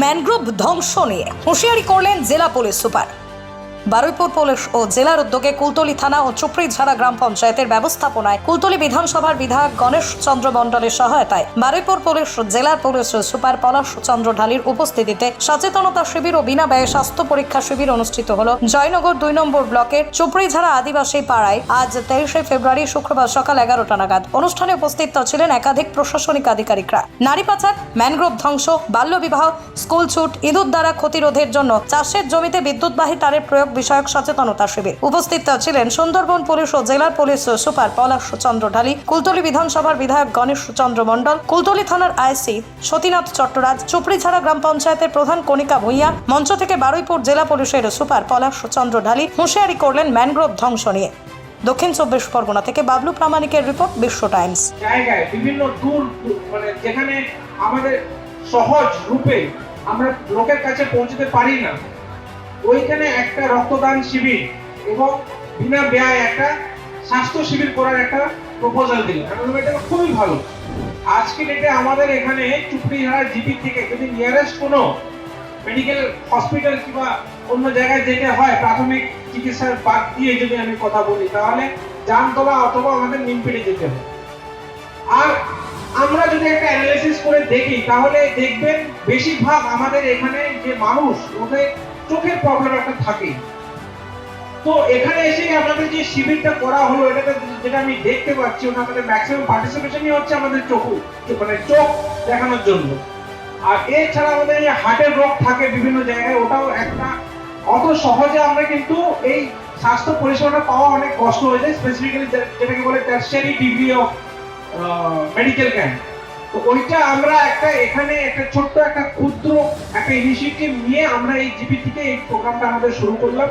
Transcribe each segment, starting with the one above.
Mangrove ধ্বংস নিয়ে হুঁশিয়ারি করলেন জেলা পুলিশ সুপার। বারুইপুর পুলিশ ও জেলার উদ্যোগে কুলতলি থানা ও চুপড়িঝাড়া গ্রাম পঞ্চায়েতের ব্যবস্থাপনায় কুলতলি বিধানসভার বিধায়ক গণেশ চন্দ্র মণ্ডলের সহায়তায় বারুইপুর পুলিশ, জেলার পুলিশ সুপার পলাশ চন্দ্র ঢালির উপস্থিতিতে সচেতনতা শিবির ও বিনা ব্যয়ে স্বাস্থ্য পরীক্ষা শিবির অনুষ্ঠিত হল। জয়নগর দুই নম্বর ব্লকের চুপড়িঝাড়া আদিবাসী পাড়ায় আজ তেইশে ফেব্রুয়ারি শুক্রবার সকাল এগারোটা নাগাদ অনুষ্ঠানে উপস্থিত ছিলেন একাধিক প্রশাসনিক আধিকারিকরা। নারী পাচার, ম্যানগ্রোভ ধ্বংস বাল্যবিবাহ স্কুল ছুট, ইঁদুর দ্বারা ক্ষতিরোধের জন্য চাষের জমিতে বিদ্যুৎবাহী তারের প্রয়োগ বিষয়ক সচেতনতা শিবির। উপস্থিত ছিলেন সুন্দরবন পুলিশ ও জেলার পুলিশ সুপার পলাশ চন্দ্র ঢালি, কুলতলি বিধানসভার বিধায়ক গণেশ চন্দ্র মণ্ডল, কুলতলি থানার আইসি সতীনাথ চট্টরাজ, চুপড়িছাড়া গ্রাম পঞ্চায়েতের প্রধান কণিকা ভূঁইয়া, মঞ্চ থেকে বারুইপুর জেলা পুলিশের সুপার পলাশ চন্দ্র ঢালি হুঁশিয়ারি করলেন ম্যানগ্রোভ ধ্বংস নিয়ে। দক্ষিণ চব্বিশ পরগনা থেকে বাবলু প্রামাণিকের রিপোর্ট, বিশ্ব টাইমস। জায়গায় বিভিন্ন দূর- মানে যেখানে আমাদের সহজ রূপে আমরা লোকের কাছে পৌঁছতে পারি না। ওইখানে একটা রক্তদান শিবির এবং বিনা ব্যয় একটা স্বাস্থ্য শিবির করার একটা প্রপোজাল দিল। এটা খুবই ভালো। আজকে ডেটে আমাদের এখানে চুপড়িহারা জিপি থেকে যদি নিয়ারেস্ট কোনো মেডিকেল হসপিটাল কিংবা অন্য জায়গায় যেতে হয়, প্রাথমিক চিকিৎসার বাদ দিয়ে যদি আমি কথা বলি, তাহলে জামতলা অথবা আমাদের নিমপিড়ে যেতে হয় আর আমরা যদি একটা অ্যানালাইসিস করে দেখি, তাহলে দেখবেন বেশিরভাগ আমাদের এখানে যে মানুষ, ওদের চোখের প্রবলেম একটা থাকে। তো এখানে এসে আমাদের যে শিবিরটা করা হলো, এটাতে যেটা আমি দেখতে পাচ্ছি, ওটা আমাদের ম্যাক্সিমাম পার্টিসিপেশনই হচ্ছে আমাদের চোখ মানে চোখ দেখানোর জন্য। আর এছাড়া আমাদের যে হার্টের রোগ থাকে বিভিন্ন জায়গায়, ওটাও একটা, অত সহজে আমরা কিন্তু এই স্বাস্থ্য পরিষেবাটা পাওয়া অনেক কষ্ট হয়ে যায় স্পেসিফিক্যালি যেটাকে বলে tertiary degree of medical camp ওইটা আমরা একটা এখানে একটা ছোট্ট একটা ক্ষুদ্র একটা ইনিশিয়েটিভ নিয়ে আমরা এই জিপি থেকে এই প্রোগ্রামটা আমাদের শুরু করলাম।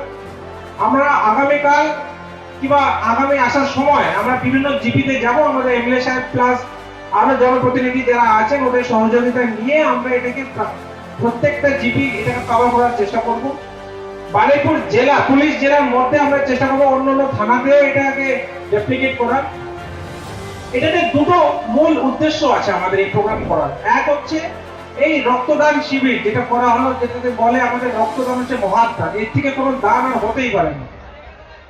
আমরা আগামীকাল কিংবা আগামী আসার সময় আমরা বিভিন্ন জিপিতে যাব, আমাদের এমএলএ সাহেব প্লাস আরও জনপ্রতিনিধি যারা আছেন, ওদের সহযোগিতা নিয়ে আমরা এটাকে প্রত্যেকটা জিপি এটাকে কভার করার চেষ্টা করব। বারুইপুর জেলা, পুলিশ জেলার মধ্যে আমরা চেষ্টা করব অন্য অন্য থানাতেও এটাকে রেপ্লিকেট করার। এটাতে দুটো মূল উদ্দেশ্য আছে আমাদের এই প্রোগ্রাম করার। এক হচ্ছে এই রক্তদান শিবির, যেটা করা হলো, যেটাতে বলে আমাদের রক্তদান হচ্ছে মহাত্মা, এর থেকে কোনো দান আর হতেই পারে না।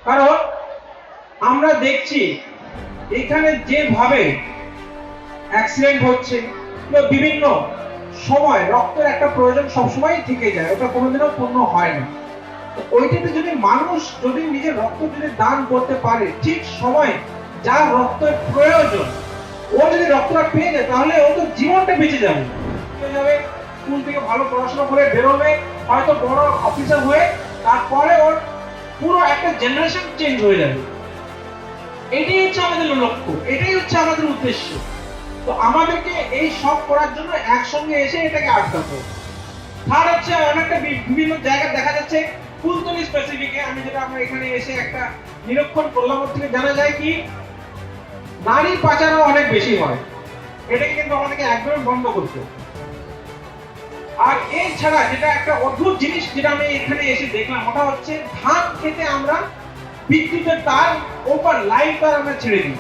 কারণ আমরা দেখছি এখানে যেভাবে অ্যাক্সিডেন্ট হচ্ছে, বা বিভিন্ন সময় রক্তের একটা প্রয়োজন সবসময় থেকে যায়, ওটা কোনোদিনও পূর্ণ হয় না। ওইটাতে যদি মানুষ যদি নিজের রক্ত যদি দান করতে পারে, ঠিক সময় যার রক্তের প্রয়োজন, ও যদি রক্তটা পেয়ে যায়, তাহলে ও তো জীবনটা বেঁচে যাবে। যাবে, স্কুল থেকে ভালো পড়াশোনা করে বেরোবে, হয়তো বড় অফিসার হয়ে, তারপরে ওর পুরো একটা জেনারেশন চেঞ্জ হয়ে যাবে। এটাই হচ্ছে আমাদের লক্ষ্য, এটাই হচ্ছে আমাদের উদ্দেশ্য। তো আমাদেরকে এই সব করার জন্য একসঙ্গে এসে এটাকে আটকাতে থার্ড হচ্ছে অনেকটা বিভিন্ন জায়গায় দেখা যাচ্ছে ফুলতলি স্পেসিফিকে আমি যেটা আমরা এখানে এসে একটা নিরীক্ষণ করলাম থেকে জানা যায় কি নারী পাচারও অনেক বেশি হয়। এটাকে কিন্তু আমাদেরকে একদমই বন্ধ করতে। আর এছাড়া যেটা একটা অদ্ভুত জিনিস যেটা আমি এখানে এসে দেখলাম, ওটা হচ্ছে ধান খেতে আমরা বিদ্যুতের তার ওপর লাইন তার আমরা ছেড়ে দিই।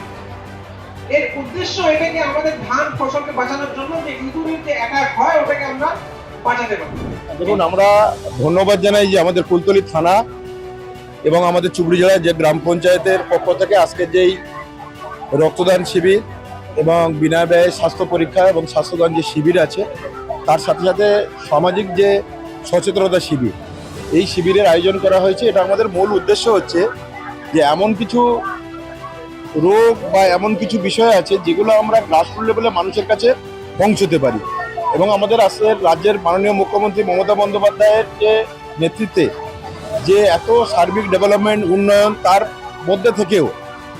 এর উদ্দেশ্য এটাকে আমাদের ধান ফসলকে বাঁচানোর জন্য যে ইঁদুরের যে অ্যাটাক হয়, ওটাকে আমরা বাঁচাতে পারি। দেখুন, আমরা ধন্যবাদ জানাই যে আমাদের ফুলতলি থানা এবং আমাদের চুবড়ি জেলার যে গ্রাম পঞ্চায়েতের পক্ষ থেকে আজকের যেই রক্তদান শিবির এবং বিনা ব্যয়ে স্বাস্থ্য পরীক্ষা এবং স্বাস্থ্যদান যে শিবির আছে, তার সাথে সাথে সামাজিক যে সচেতনতা শিবির, এই শিবিরের আয়োজন করা হয়েছে। এটা আমাদের মূল উদ্দেশ্য হচ্ছে যে এমন কিছু রোগ বা এমন কিছু বিষয় আছে যেগুলো আমরা গ্রাসরুট লেভেলে মানুষের কাছে পৌঁছতে পারি। এবং আমাদের আজকের রাজ্যের মাননীয় মুখ্যমন্ত্রী মমতা বন্দ্যোপাধ্যায়ের যে নেতৃত্বে যে এত সার্বিক ডেভেলপমেন্ট উন্নয়ন তার মধ্যে থেকেও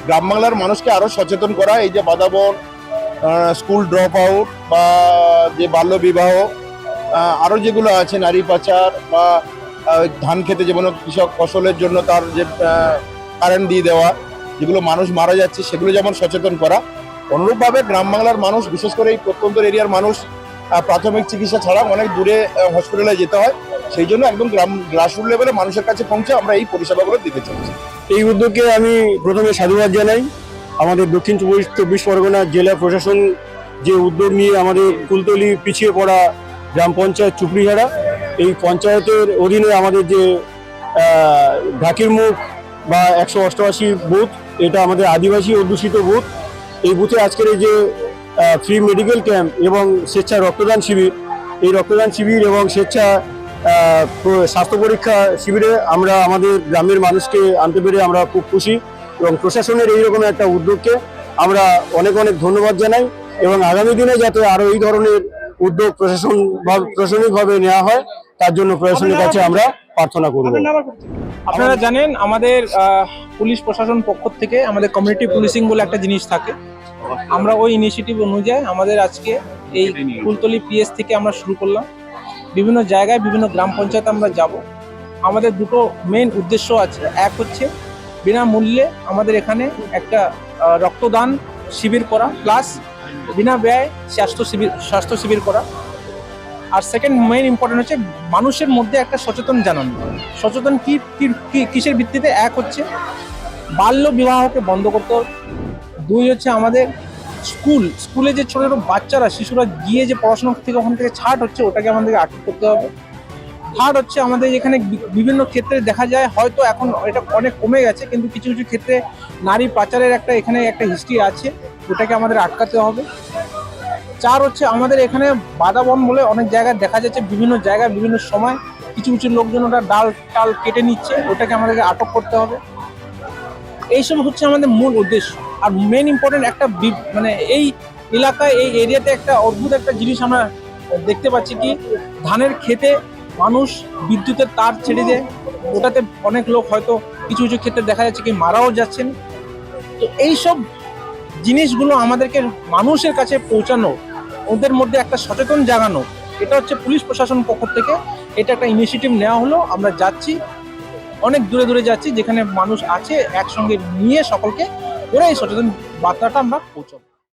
গ্রাম বাংলার মানুষকে আরও সচেতন করা, এই যে বাদাবন স্কুল ড্রপ আউট বা যে বাল্যবিবাহ আরও যেগুলো আছে, নারী পাচার বা ধান খেতে যেমন কৃষক ফসলের জন্য তার যে কারেন্ট দিয়ে দেওয়া, যেগুলো মানুষ মারা যাচ্ছে, সেগুলো যেমন সচেতন করা। অনুরূপভাবে গ্রাম বাংলার মানুষ, বিশেষ করে এই প্রত্যন্ত এরিয়ার মানুষ প্রাথমিক চিকিৎসা ছাড়া অনেক দূরে হসপিটালে যেতে হয়। সেই জন্য একদম গ্রাম গ্রাসরুট লেভেলে মানুষের কাছে পৌঁছে আমরা এই পরিষেবাগুলো দিতে চাইছি। এই উদ্যোগকে আমি প্রথমে সাধুবাদ জানাই। আমাদের দক্ষিণ চব্বিশ চব্বিশ পরগনা জেলা প্রশাসন যে উদ্যোগ নিয়ে আমাদের কুলতলি পিছিয়ে পড়া গ্রাম পঞ্চায়েত চুপড়িহারা, এই পঞ্চায়েতের অধীনে আমাদের যে ঢাকির মুখ বা একশো অষ্টআশি বুথ, এটা আমাদের আদিবাসী অধ্যুষিত বুথ। এই বুথে আজকের এই যে ফ্রি মেডিকেল ক্যাম্প এবং স্বেচ্ছা রক্তদান শিবির, এই রক্তদান শিবির এবং স্বেচ্ছা স্বাস্থ্য পরীক্ষা শিবিরে আমরা আমাদের গ্রামের মানুষকে আনতে পেরে আমরা খুব খুশি এবং প্রশাসনের এইরকম একটা উদ্যোগকে আমরা অনেক অনেক ধন্যবাদ জানাই এবং আগামী দিনে যাতে আরও এই ধরনের উদ্যোগ প্রশাসন ভাব- প্রশাসনিকভাবে নেওয়া হয় তার জন্য প্রশাসনের কাছে আমরা প্রার্থনা করব। আপনারা জানেন আমাদের আহ, পুলিশ প্রশাসন পক্ষ থেকে আমাদের কমিউনিটি পুলিশিং বলে একটা জিনিস থাকে। আমরা ওই ইনিশিয়েটিভ অনুযায়ী আমাদের আজকে এই ফুলতলি পিএস থেকে আমরা শুরু করলাম। বিভিন্ন জায়গায় বিভিন্ন গ্রাম পঞ্চায়েত আমরা যাব। আমাদের দুটো মেন উদ্দেশ্য আছে। এক হচ্ছে বিনামূল্যে আমাদের এখানে একটা রক্তদান শিবির করা প্লাস বিনা ব্যয় স্বাস্থ্য শিবির স্বাস্থ্য শিবির করা। আর সেকেন্ড মেইন ইম্পর্টেন্ট হচ্ছে মানুষের মধ্যে একটা সচেতন জানানো। সচেতন কি কিসের ভিত্তিতে? এক হচ্ছে বাল্য বিবাহকে বন্ধ করতে দুই হচ্ছে আমাদের স্কুল, স্কুলে যে ছোটো ছোটো বাচ্চারা, শিশুরা গিয়ে যে পড়াশোনা থেকে ওখান থেকে ছাড় হচ্ছে, ওটাকে আমাদেরকে আটক করতে হবে। থার্ড হচ্ছে আমাদের এখানে বিভিন্ন ক্ষেত্রে দেখা যায়, হয়তো এখন এটা অনেক কমে গেছে, কিন্তু কিছু কিছু ক্ষেত্রে নারী পাচারের একটা, এখানে একটা হিস্ট্রি আছে, ওটাকে আমাদের আটকাতে হবে। চার হচ্ছে আমাদের এখানে বাদাবন বলে অনেক জায়গায় দেখা যাচ্ছে, বিভিন্ন জায়গায়, বিভিন্ন সময় কিছু কিছু লোকজন ওটা ডাল, টাল কেটে নিচ্ছে, ওটাকে আমাদেরকে আটক করতে হবে। এইসব হচ্ছে আমাদের মূল উদ্দেশ্য। আর মেন ইম্পর্টেন্ট একটা মানে এই এলাকায়, এই এরিয়াতে একটা অদ্ভুত একটা জিনিস আমরা দেখতে পাচ্ছি কি, ধানের খেতে মানুষ বিদ্যুতের তার ছেড়ে দেয়। ওটাতে অনেক লোক হয়তো কিছু কিছু ক্ষেত্রে দেখা যাচ্ছে কি মারাও যাচ্ছেন। তো এইসব জিনিসগুলো আমাদেরকে মানুষের কাছে পৌঁছানো, ওদের মধ্যে একটা সচেতন জাগানো, এটা হচ্ছে পুলিশ প্রশাসন পক্ষ থেকে। এটা একটা ইনিশিয়েটিভ নেওয়া হলো, আমরা যাচ্ছি। অনেক দূরে দূরে যাচ্ছি, যেখানে মানুষ আছে, একসঙ্গে নিয়ে সকলকে করে এই সচেতন বার্তাটা আমরা পৌঁছাবো।